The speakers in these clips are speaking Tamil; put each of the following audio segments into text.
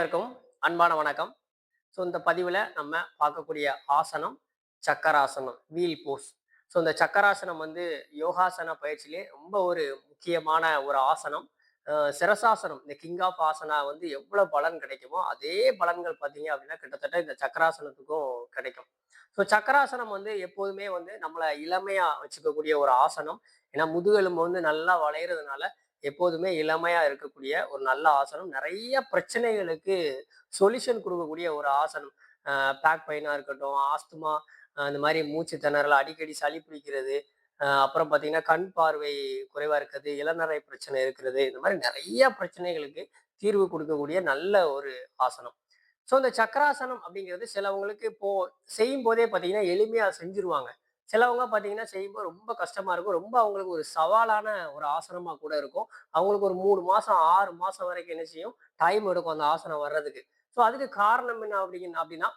அனைவருக்கும் அன்பான வணக்கம். ஸோ இந்த பதிவில் நம்ம பார்க்கக்கூடிய ஆசனம் சக்கராசனம் வீல் போஸ் ஸோ இந்த சக்கராசனம் வந்து யோகாசன பயிற்சியிலே ரொம்ப ஒரு முக்கியமான ஒரு ஆசனம். சிரசாசனம் இந்த கிங் ஆஃப் ஆசனா வந்து எவ்வளோ பலன் கிடைக்குமோ அதே பலன்கள் பார்த்தீங்க அப்படின்னா கிட்டத்தட்ட இந்த சக்கராசனத்துக்கும் கிடைக்கும். ஸோ சக்கராசனம் வந்து எப்போதுமே வந்து நம்மளை இளமையாக வச்சுக்கக்கூடிய ஒரு ஆசனம். ஏன்னா முதுகெலும்பு வந்து நல்லா வளையிறதுனால எப்போதுமே இளமையாக இருக்கக்கூடிய ஒரு நல்ல ஆசனம். நிறைய பிரச்சனைகளுக்கு சொல்யூஷன் கொடுக்கக்கூடிய ஒரு ஆசனம். பேக் பெயினாக இருக்கட்டும் ஆஸ்துமா இந்த மாதிரி மூச்சு திணறல் அடிக்கடி சளி பிடிக்கிறது அப்புறம் பார்த்தீங்கன்னா கண் பார்வை குறைவாக இருக்கிறது இளநரை பிரச்சனை இருக்கிறது இந்த மாதிரி நிறைய பிரச்சனைகளுக்கு தீர்வு கொடுக்கக்கூடிய நல்ல ஒரு ஆசனம். ஸோ இந்த சக்கராசனம் அப்படிங்கிறது சிலவங்களுக்கு இப்போ செய்யும் போதே பார்த்தீங்கன்னா எளிமையாக செஞ்சுருவாங்க. சிலவங்க பார்த்தீங்கன்னா செய்யும்போது ரொம்ப கஷ்டமாக இருக்கும். ரொம்ப அவங்களுக்கு ஒரு சவாலான ஒரு ஆசனமாக கூட இருக்கும். அவங்களுக்கு ஒரு மூணு மாதம் ஆறு மாதம் வரைக்கும் என்ன செய்யும்? டைம் எடுக்கும் அந்த ஆசனம் வர்றதுக்கு. ஸோ அதுக்கு காரணம் என்ன அப்படிங்க அப்படின்னா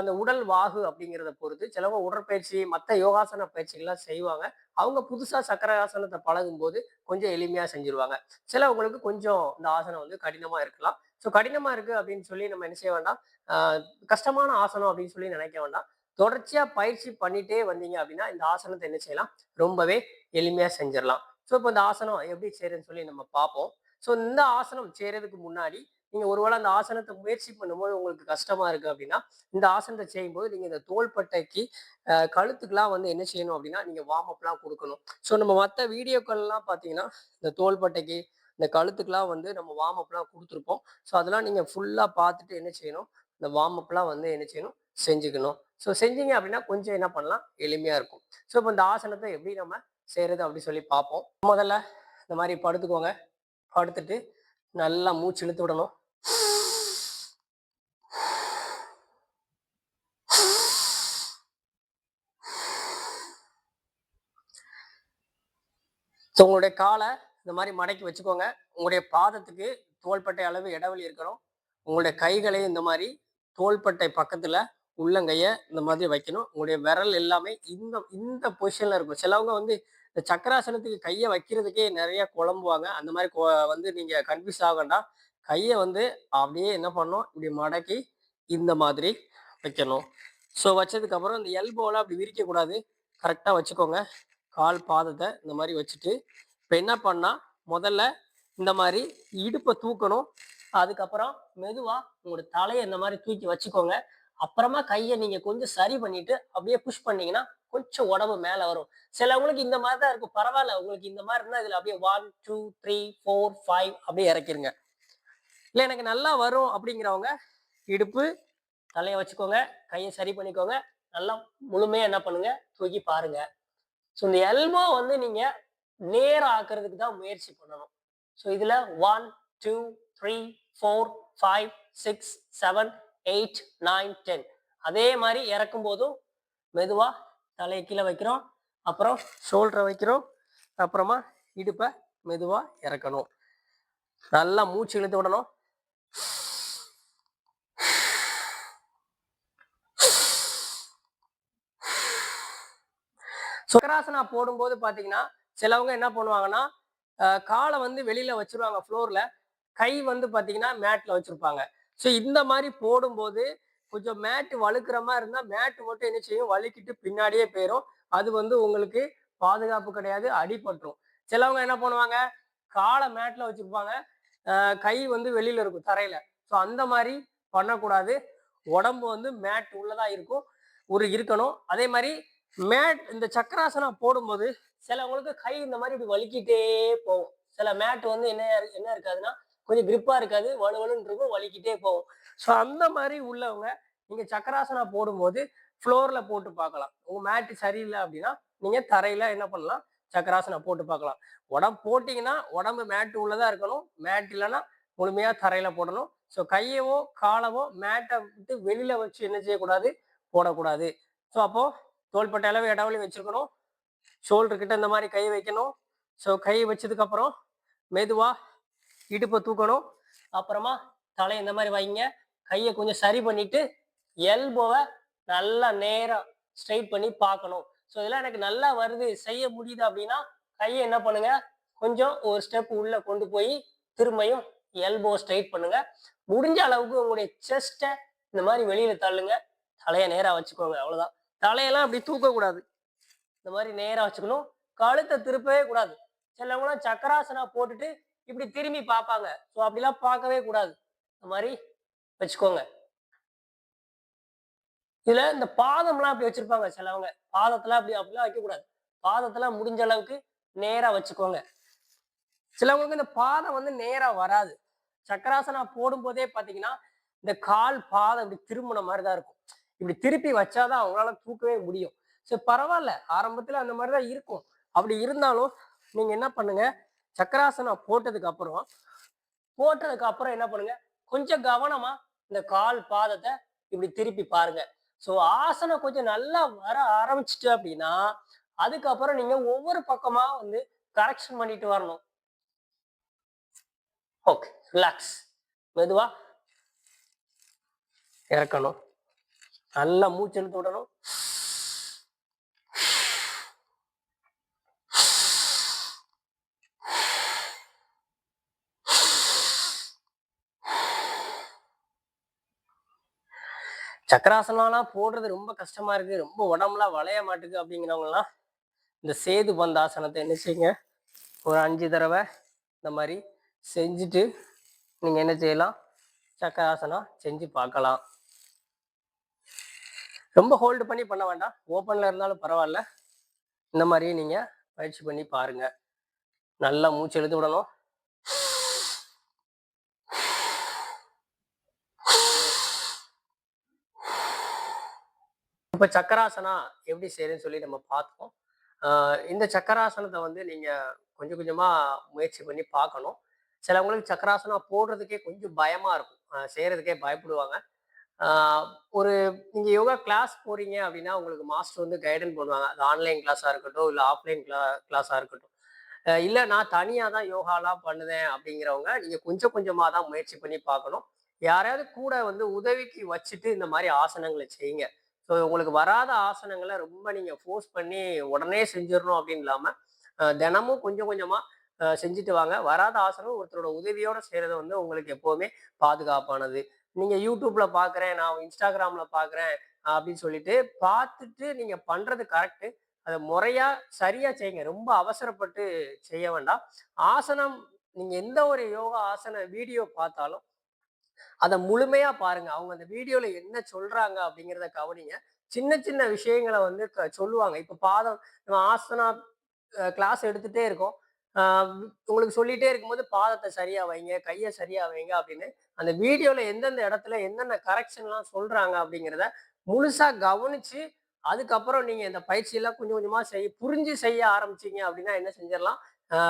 அந்த உடல் வாகு அப்படிங்கிறத பொறுத்து சிலவங்க உடற்பயிற்சி மற்ற யோகாசன பயிற்சிகள்லாம் செய்வாங்க. அவங்க புதுசாக சக்கர ஆசனத்தை பழகும் போது கொஞ்சம் எளிமையாக செஞ்சிருவாங்க. சிலவங்களுக்கு கொஞ்சம் இந்த ஆசனம் வந்து கடினமாக இருக்கலாம். ஸோ கடினமாக இருக்கு அப்படின்னு சொல்லி நம்ம என்ன செய்ய வேண்டாம்? கஷ்டமான ஆசனம் அப்படின்னு சொல்லி நினைக்க வேண்டாம். தொடர்ச்சியாக பயிற்சி பண்ணிட்டே வந்தீங்க அப்படின்னா இந்த ஆசனத்தை என்ன செய்யலாம்? ரொம்பவே எளிமையாக செஞ்சிடலாம். ஸோ இப்போ இந்த ஆசனம் எப்படி செய்யறதுன்னு சொல்லி நம்ம பார்ப்போம். ஸோ இந்த ஆசனம் செய்யறதுக்கு முன்னாடி நீங்க ஒருவேளை அந்த ஆசனத்தை முயற்சி பண்ணும்போது உங்களுக்கு கஷ்டமா இருக்கு அப்படின்னா இந்த ஆசனத்தை செய்யும்போது நீங்கள் இந்த தோள்பட்டைக்கு கழுத்துக்கெல்லாம் வந்து என்ன செய்யணும் அப்படின்னா நீங்க வார்ம் அப்லாம் கொடுக்கணும். ஸோ நம்ம மற்ற வீடியோக்கள்லாம் பார்த்தீங்கன்னா இந்த தோள்பட்டைக்கு இந்த கழுத்துக்கெல்லாம் வந்து நம்ம வார்ம் அப்லாம் கொடுத்துருப்போம். ஸோ அதெல்லாம் நீங்கள் ஃபுல்லாக பார்த்துட்டு என்ன செய்யணும்? இந்த வார்ம் அப்லாம் வந்து என்ன செய்யணும்? செஞ்சுக்கணும். ஸோ செஞ்சீங்க அப்படின்னா கொஞ்சம் என்ன பண்ணலாம்? எளிமையாக இருக்கும். ஸோ இப்போ இந்த ஆசனத்தை எப்படி நம்ம செய்கிறது அப்படி சொல்லி பார்ப்போம். முதல்ல இந்த மாதிரி படுத்துக்கோங்க. படுத்துட்டு நல்லா மூச்சு இழுத்து விடணும். ஸோ உங்களுடைய காலை இந்த மாதிரி மடக்கி வச்சுக்கோங்க. உங்களுடைய பாதத்துக்கு தோள்பட்டை அளவு இடைவெளி இருக்கணும். உங்களுடைய கைகளை இந்த மாதிரி தோள்பட்டை பக்கத்துல உள்ளங்கைய இந்த மாதிரி வைக்கணும். உங்களுடைய விரல் எல்லாமே இந்த இந்த பொசிஷன்ல இருக்கும். சிலவங்க வந்து இந்த சக்கராசனத்துக்கு கையை வைக்கிறதுக்கே நிறைய குழம்புவாங்க. அந்த மாதிரி வந்து நீங்க கன்ஃபியூஸ் ஆக வேண்டாம். கையை வந்து அப்படியே என்ன பண்ணணும்? இப்படி மடக்கி இந்த மாதிரி வைக்கணும். ஸோ வச்சதுக்கு அப்புறம் இந்த எல்போலாம் அப்படி விரிக்க கூடாது. கரெக்டாக வச்சுக்கோங்க. கால் பாதத்தை இந்த மாதிரி வச்சுட்டு இப்போ என்ன பண்ணா முதல்ல இந்த மாதிரி இடுப்பை தூக்கணும். அதுக்கப்புறம் மெதுவா உங்களோட தலையை இந்த மாதிரி தூக்கி வச்சுக்கோங்க. அப்புறமா கையை நீங்க கொஞ்சம் சரி பண்ணிட்டு அப்படியே புஷ் பண்ணீங்கன்னா கொஞ்சம் உடம்பு மேல வரும். சிலவங்களுக்கு இந்த மாதிரி தான் இருக்கும். பரவாயில்ல உங்களுக்கு இந்த மாதிரி இருந்தா இதுல அப்படியே one two three four five அப்படியே இறக்கிருங்க. இல்லை எனக்கு நல்லா வரும் அப்படிங்கிறவங்க இடுப்பு தலையை வச்சுக்கோங்க. கையை சரி பண்ணிக்கோங்க. நல்லா முழுமையா என்ன பண்ணுங்க? தூக்கி பாருங்க. ஸோ இந்த எல்போ வந்து நீங்க நேரம் ஆக்குறதுக்கு தான் முயற்சி பண்ணணும். ஸோ இதுல one two three four five six seven eight nine ten அதே மாதிரி இறக்கும் போதும் மெதுவாக தலையை கீழே வைக்கிறோம். அப்புறம் ஷோல்டரை வைக்கிறோம். அப்புறமா இடுப்பை மெதுவாக இறக்கணும். நல்லா மூச்சு இழுத்து விடணும். சுக்கராசனா போடும்போது பார்த்தீங்கன்னா சிலவங்க என்ன பண்ணுவாங்கன்னா காலை வந்து வெளியில் வச்சிருவாங்க ஃப்ளோரில் கை வந்து பார்த்தீங்கன்னா மேட்ல வச்சிருப்பாங்க. ஸோ இந்த மாதிரி போடும்போது கொஞ்சம் மேட் வழுக்கிற மாதிரி இருந்தால் மேட் மட்டும் என்ன செய்யும்? வழுக்கிட்டு பின்னாடியே போயிடும் அது வந்து உங்களுக்கு பாதுகாப்பு கிடையாது அடிபட்டுரும். சிலவங்க என்ன பண்ணுவாங்க? காலை மேட்ல வச்சிருப்பாங்க. கை வந்து வெளியில இருக்கும் தரையில. ஸோ அந்த மாதிரி பண்ணக்கூடாது. உடம்பு வந்து மேட் உள்ளதா இருக்கும் ஒரு இருக்கணும். அதே மாதிரி மேட் இந்த சக்கராசனம் போடும்போது சிலவங்களுக்கு கை இந்த மாதிரி இப்படி வலிக்கிட்டே போகும். சில மேட் வந்து என்ன என்ன இருக்காதுன்னா கொஞ்சம் கிரிப்பா இருக்காது வலுவலுன்னு இருக்கும் வலிக்கிட்டே போகும். ஸோ அந்த மாதிரி உள்ளவங்க நீங்க சக்கராசனா போடும்போது ஃப்ளோர்ல போட்டு பார்க்கலாம். உங்க மேட் சரியில்லை அப்படின்னா நீங்க தரையில என்ன பண்ணலாம்? சக்கராசனா போட்டு பார்க்கலாம். உடம்பு போட்டிங்கன்னா உடம்பு மேட்டு உள்ளதா இருக்கணும். மேட் இல்லைன்னா முழுமையா தரையில போடணும். ஸோ கையவோ காலவோ மேட்டை விட்டு வெளியில வச்சு என்ன செய்யக்கூடாது? போடக்கூடாது. ஸோ அப்போ தோள்பட்டை அளவு இடைவெளி வச்சிருக்கணும். ஷோல்டர் கிட்ட இந்த மாதிரி கை வைக்கணும். ஸோ கை வச்சதுக்கு அப்புறம் மெதுவா இடுப்பை தூக்கணும். அப்புறமா தலை இந்த மாதிரி வைங்க. கையை கொஞ்சம் சரி பண்ணிட்டு எல்போவை நல்லா நேரம் ஸ்ட்ரைட் பண்ணி பார்க்கணும். ஸோ இதெல்லாம் எனக்கு நல்லா வருது. செய்ய முடியுது அப்படின்னா கையை என்ன பண்ணுங்க? கொஞ்சம் ஒரு ஸ்டெப் உள்ள கொண்டு போய் திரும்பியும் எல்போ ஸ்ட்ரைட் பண்ணுங்க. முடிஞ்ச அளவுக்கு உங்களுடைய செஸ்ட்டை இந்த மாதிரி வெளியில தள்ளுங்க. தலையை நேராக வச்சுக்கோங்க. அவ்வளோதான் தலையெல்லாம் அப்படி தூக்கக்கூடாது. இந்த மாதிரி நேராக வச்சுக்கணும். கழுத்தை திருப்பவே கூடாது. சிலவங்களாம் சக்கராசனா போட்டுட்டு இப்படி திரும்பி பார்ப்பாங்க. ஸோ அப்படிலாம் பார்க்கவே கூடாது. இந்த மாதிரி வச்சுக்கோங்க. இதுல இந்த பாதம்லாம் அப்படி வச்சிருப்பாங்க. சிலவங்க பாதத்துல அப்படி அப்படிலாம் வைக்கக்கூடாது. பாதத்தெல்லாம் முடிஞ்ச அளவுக்கு நேரா வச்சுக்கோங்க. சிலவங்களுக்கு இந்த பாதம் வந்து நேரா வராது. சக்கராசனா போடும் போதே பாத்தீங்கன்னா இந்த கால் பாதம் இப்படி திரும்பின மாதிரி தான் இருக்கும். இப்படி திருப்பி வச்சாதான் அவங்களால தூக்கவே முடியும். சரி பரவாயில்ல. ஆரம்பத்துல அந்த மாதிரி தான் இருக்கும். அப்படி இருந்தாலும் நீங்க என்ன பண்ணுங்க சக்கராசனம் போட்டதுக்கு அப்புறம் போட்டதுக்கு அப்புறம் என்ன பண்ணுங்க? கொஞ்சம் கவனமா இந்த கால் பாதத்தை இப்படி திருப்பி பாருங்க. ஸோ ஆசனம் கொஞ்சம் நல்லா வர ஆரம்பிச்சிட்டு அப்படின்னா அதுக்கப்புறம் நீங்க ஒவ்வொரு பக்கமா வந்து கரெக்ஷன் பண்ணிட்டு வரணும். ஓகே ரிலாக்ஸ் மெதுவா இறக்கணும். நல்லா மூச்சு இழுத்து விடணும். சக்கராசனம்லாம் போடுறது ரொம்ப கஷ்டமா இருக்கு. ரொம்ப உடம்புலாம் வளைய மாட்டுக்கு அப்படிங்கிறவங்கலாம் இந்த சேது பந்தாசனத்தை என்ன செய்யுங்க? ஒரு அஞ்சு தடவை இந்த மாதிரி செஞ்சுட்டு நீங்க என்ன செய்யலாம்? சக்கராசனம் செஞ்சு பார்க்கலாம். ரொம்ப ஹோல்டு பண்ணி பண்ண வேண்டாம். ஓப்பன்ல இருந்தாலும் பரவாயில்ல. இந்த மாதிரி நீங்க பயிற்சி பண்ணி பாருங்க. நல்லா மூச்சு எழுதி விடணும். இப்போ சக்கராசனா எப்படி செய்யறதுன்னு சொல்லி நம்ம பார்த்தோம் இந்த சக்கராசனத்தை வந்து நீங்க கொஞ்சம் கொஞ்சமா முயற்சி பண்ணி பார்க்கணும் சிலவங்களுக்கு சக்கராசனம் போடுறதுக்கே கொஞ்சம் பயமா இருக்கும். செய்கிறதுக்கே செய்யறதுக்கே பயப்படுவாங்க. ஒரு நீங்க யோகா கிளாஸ் போறீங்க அப்படின்னா உங்களுக்கு மாஸ்டர் வந்து கைடன் பண்ணுவாங்க. அது ஆன்லைன் கிளாஸா இருக்கட்டும் இல்லை ஆஃப்லைன் கிளா கிளாஸா இருக்கட்டும். இல்லை நான் தனியாக தான் யோகாலாம் பண்ணுதேன் அப்படிங்கிறவங்க நீங்கள் கொஞ்சம் கொஞ்சமாக தான் முயற்சி பண்ணி பார்க்கணும் யாரையாவது கூட வந்து உதவிக்கு வச்சுட்டு இந்த மாதிரி ஆசனங்களை செய்யுங்க. ஸோ உங்களுக்கு வராத ஆசனங்களை ரொம்ப நீங்கள் ஃபோர்ஸ் பண்ணி உடனே செஞ்சிடணும் அப்படின்னு இல்லாமல் தினமும் கொஞ்சம் கொஞ்சமாக செஞ்சுட்டு வாங்க. வராத ஆசனம் ஒருத்தரோட உதவியோட செய்கிறது வந்து உங்களுக்கு எப்போவுமே பாதுகாப்பானது. நீங்கள் யூடியூப்பில் பார்க்குறேன் நான் இன்ஸ்டாகிராமில் பார்க்குறேன் அப்படின்னு சொல்லிட்டு பார்த்துட்டு நீங்கள் பண்ணுறது கரெக்டு அதை முறையாக சரியாக செய்யுங்க. ரொம்ப அவசரப்பட்டு செய்ய வேண்டாம். ஆசனம் நீங்கள் எந்த ஒரு யோகா ஆசன வீடியோ பார்த்தாலும் அதை முழுமையா பாருங்க. அவங்க அந்த வீடியோல என்ன சொல்றாங்க அப்படிங்கிறத கவனிங்க. சின்ன சின்ன விஷயங்களை வந்து க- சொல்லுவாங்க. இப்ப பாதம் நம்ம ஆசனா கிளாஸ் எடுத்துட்டே இருக்கோம். உங்களுக்கு சொல்லிட்டே இருக்கும்போது பாதத்தை சரியா வைங்க கையை சரியா வைங்க அப்படின்னு அந்த வீடியோல எந்தெந்த இடத்துல என்னென்ன கரெக்ஷன்லாம் சொல்றாங்க அப்படிங்கிறத முழுசா கவனிச்சு அதுக்கப்புறம் நீங்க இந்த பயிற்சியெல்லாம் கொஞ்சம் கொஞ்சமா செய் புரிஞ்சு செய்ய ஆரம்பிச்சீங்க அப்படின்னா என்ன செஞ்சிடலாம்?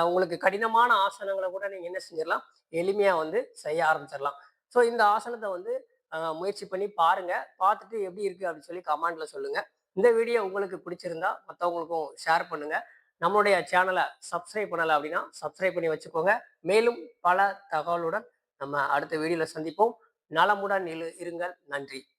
உங்களுக்கு கடினமான ஆசனங்களை கூட நீங்க என்ன செஞ்சிடலாம்? எளிமையா வந்து செய்ய ஆரம்பிச்சிடலாம். ஸோ இந்த ஆசனத்தை வந்து முயற்சி பண்ணி பாருங்க. பார்த்துட்டு எப்படி இருக்கு அப்படின்னு சொல்லி கமெண்ட்ல சொல்லுங்க. இந்த வீடியோ உங்களுக்கு பிடிச்சிருந்தா மற்றவங்களுக்கும் ஷேர் பண்ணுங்க. நம்மளுடைய சேனலை சப்ஸ்கிரைப் பண்ணலை அப்படின்னா சப்ஸ்கிரைப் பண்ணி வச்சுக்கோங்க. மேலும் பல தகவலுடன் நம்ம அடுத்த வீடியோவில் சந்திப்போம். நலமுடன் இரு- இருங்கள். நன்றி.